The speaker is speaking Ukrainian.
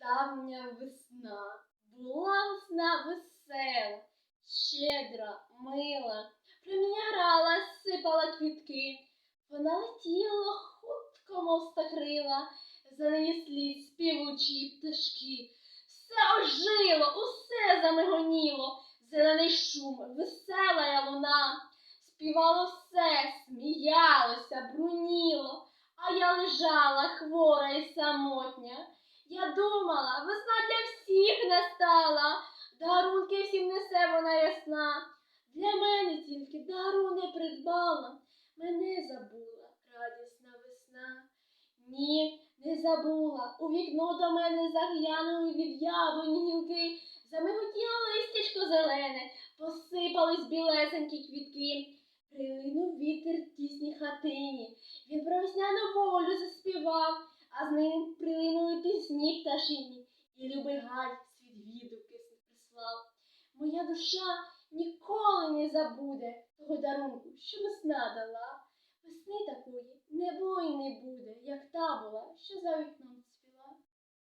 давня весна. Була весна весела, щедра, мила. Проміння грала, сипала квітки. Вона летіла хутко, мов стакрила, за неї слід співучі пташки. Все ожило, усе замигоніло, зелений шум, весела луна. Співало все, сміялося, бруніло, а я лежала хвора і самотня. Я думала, весна для всіх настала, дарунки всім несе вона ясна. Для мене тільки дару не придбала, мене забула радісна весна. Ні, не забула. У вікно до мене заглянули від яблуні гілки, замиготіло листячко зелене, посипались білесенькі квітки. Прилинув вітер в тісній хатині. Він про весняну волю заспівав, а з ним прилинули пісні пташині, і любий гай світ відгуки прислав. Моя душа ніколи не забуде того дарунку, що весна дала. Весни такої не було і не буде, як та була, що за вікном.